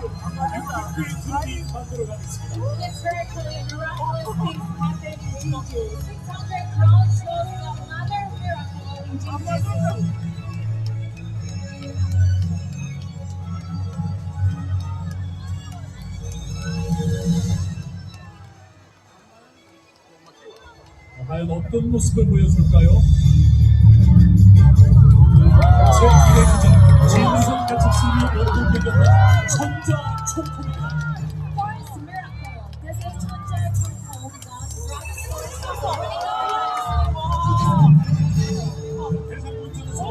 육군의 군이 만들어가고 있습니다. It's very clear miraculous things happen in Jeju. 600 crowns shows another miracle in Jeju. 과연 어떤 모습을 보여줄까요? 제1회 기자 진성 천자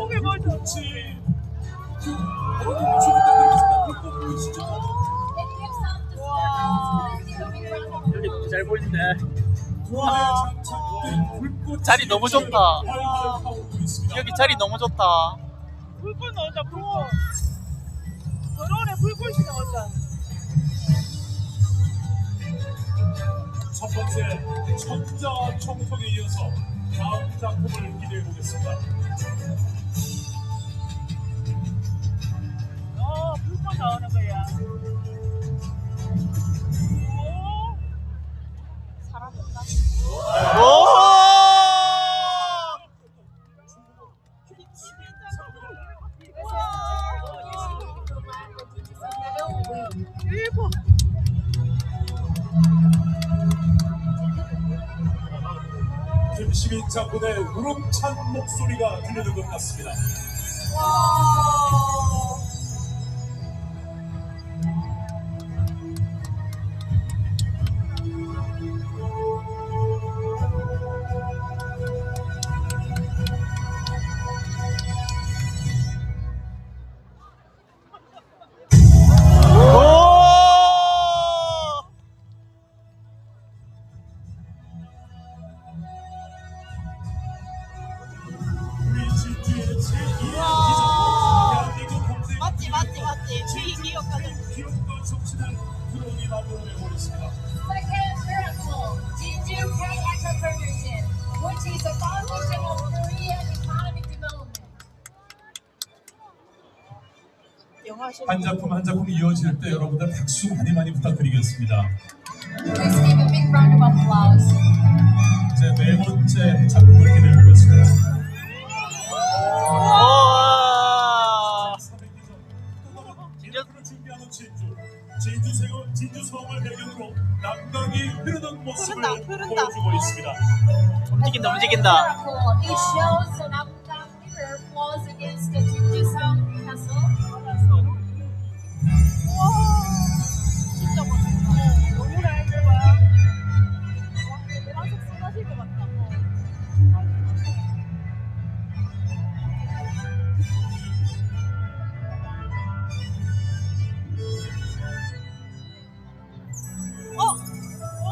miracle. 여기 잘 보이는데 와 자리 너무 좋다. 여기 자리 너무 좋다 불꽃 나온다 불꽃 불꽃이 나온다 첫 번째 천자 총통에 이어서 다음 작품을 기대해 보겠습니다. 일본 김시민 장군의 우렁찬 목소리가 들리는 것 같습니다. 오 정신을 드론이 만들어내고 있습니다. Second miracle, Jeju K Entrepreneurship, which is the foundation of Korean economic development. 영화 실한 작품 한 작품이 이어질 때 여러분들 박수 많이 많이 부탁드리겠습니다. Please give a big round of applause. 이제 네 번째 작품을 기대해 보겠습니다. 모습을 흐른다, 흐른다. 보여주고 있습니다. 움직인다 움직인다 Miracle. It shows the Namdang River flows against the Jeju-seong Castle. 진짜 멋있다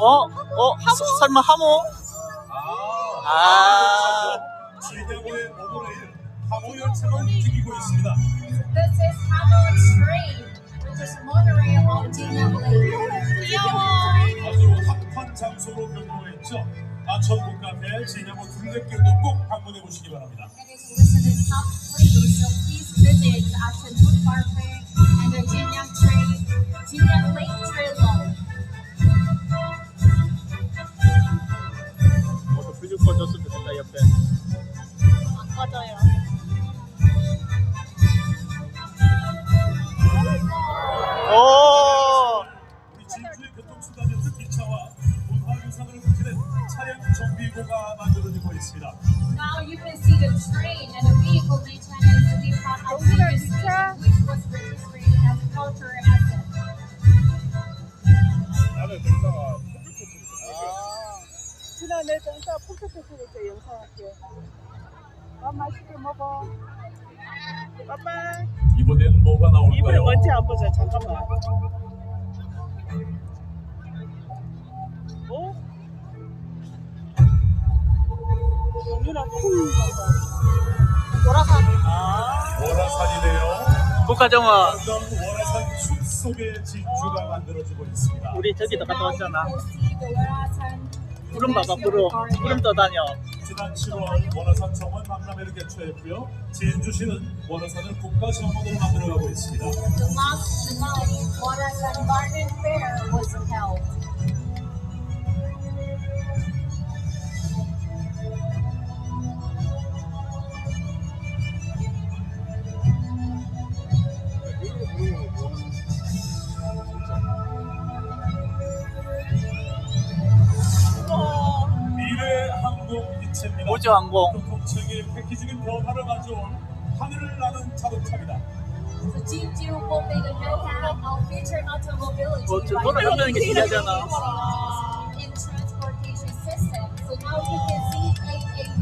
어? 어? 서- 설마 하모? 아. 진양호의 모노레일 하모 열차가 움직이고 있습니다. This is Hanoi Train, which is monorail on Jinyan Lake. 귀여워 아주 핫한 장소로 변모했죠. 아천국 카페 진양호 둘레길도 꼭 방문해 보시기 바랍니다. It is listed in top three, so please visit Achenwood Parkway and the Jinyang Train, Jinyang Lake Trail 좋겠다 옆 이번엔 뭐가 이번에 나올까요? 먼지 안 보자 잠깐만. 어? 영민아 쿨 보라산 월화산이네요. 국가정화. 아름다운 월화산 숲속의 진주가 만들어지고 있습니다. 우리 저기도 갔다 왔잖아. 구름 봐봐 구름. 구름 떠다녀 지난 7월 원화산 정원 박람회를 개최했고요. 진주시는 원화산을 국가 정원으로 만들어가고 있습니다. The last July, Morasan Garden Fair was held. 항공 기체입니다. 우주항공. 교통체계 패키지는 변화를 가져온 하늘을 나는 자동차입니다. So Jinju will be the know-how of future automobility 뭐, 저게 technologies in transportation system. So now you can see AAV.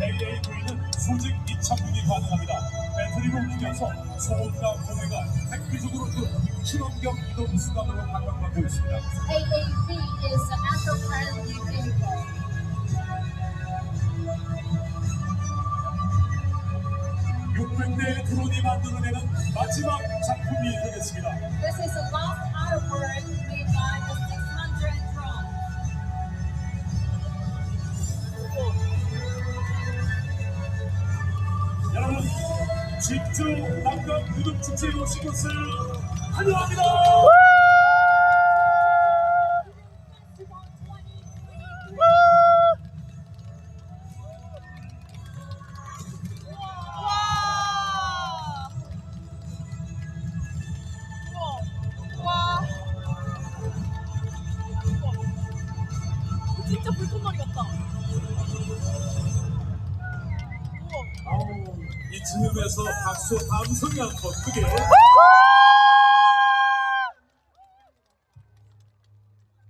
AAV는 수직 이착륙이 가능합니다. 배터리로 움직여서 소음과 공해가 획기적으로 그 친환경 이동 수단으로 바꿔가고 있습니다. AAV is an 드론이 만들어내는 마지막 작품이 되겠습니다. This is the last artwork made by the 600 drone. 여러분, 집주 남강 유등축제에 오신 것을 환영합니다. 즈음에서 박수 함성이 한번 크게.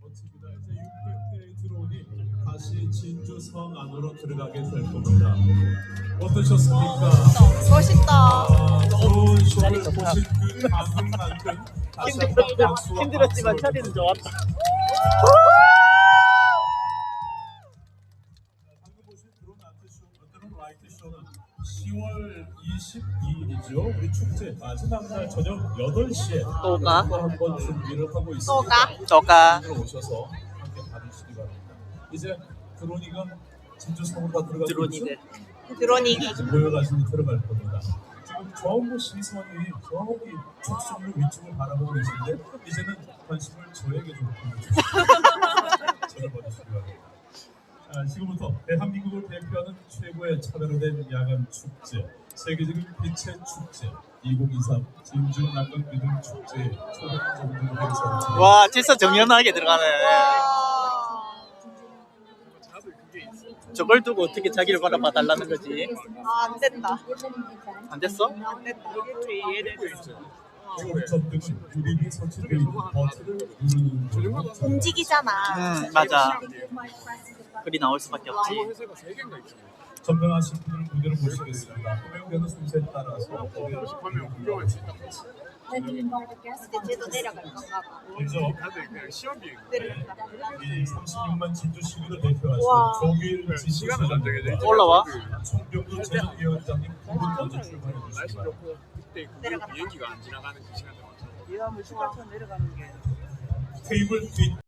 멋집니다. 이제 600대의 드론이 다시 진주 성 안으로 들어가게 될 겁니다. 어떠셨습니까? 멋있다. 아, 좋은 쇼를 보신 그 감흥만큼 다시 한번 박수와 힘들었지만 박수를 차리는 좋았다. 10월 22일이죠. 우리 축제 마지막 날 저녁 8시에 또 가? 한번 준비를 하고 있습니다. 또 가? 또 가. 오늘 오셔서 함께 봐주시기 바랍니다. 이제 드론이가 진주 성으로 다 들어가고 드론이네. 있죠? 드로닝이. 이제 모여가지고 들어갈 겁니다. 지금 전부 시선이 저기 축성로 위쪽을 바라보고 계신데 이제는 관심을 저에게 좀 보내주시기 저를 봐주시기 바랍니다. 아, 지금부터 대한민국을 대표하는 최고의 차별화된 야간 축제, 세계적인 빛의 축제 2023 진주 남강 믿음 축제 초대 정부 행사입니다. 와, 질서 정연하게 들어가네. 저걸 두고 어떻게 자기를 바라봐 달라는 거지? 아, 안 된다. 안 됐어? 안 된다. 버튼을 누르는 중 움직이잖아. 응, 맞아. 글이 나올 수밖에 없지. 전명하신 분을 무대로 모시겠습니다. 호명되는 순서에 따라서 무대로 쟤도 내려갈 건가 봐. 먼저 내려간다. 이 36만 진주 시민을 대표하신 와. 조길 지시 소장님과 올라와. 총병도 전위원장님 두분 먼저 출발해 바랍니다. 그때 그. 비행기가 안 지나가는 그 시간대 맞춰 테이블 뒤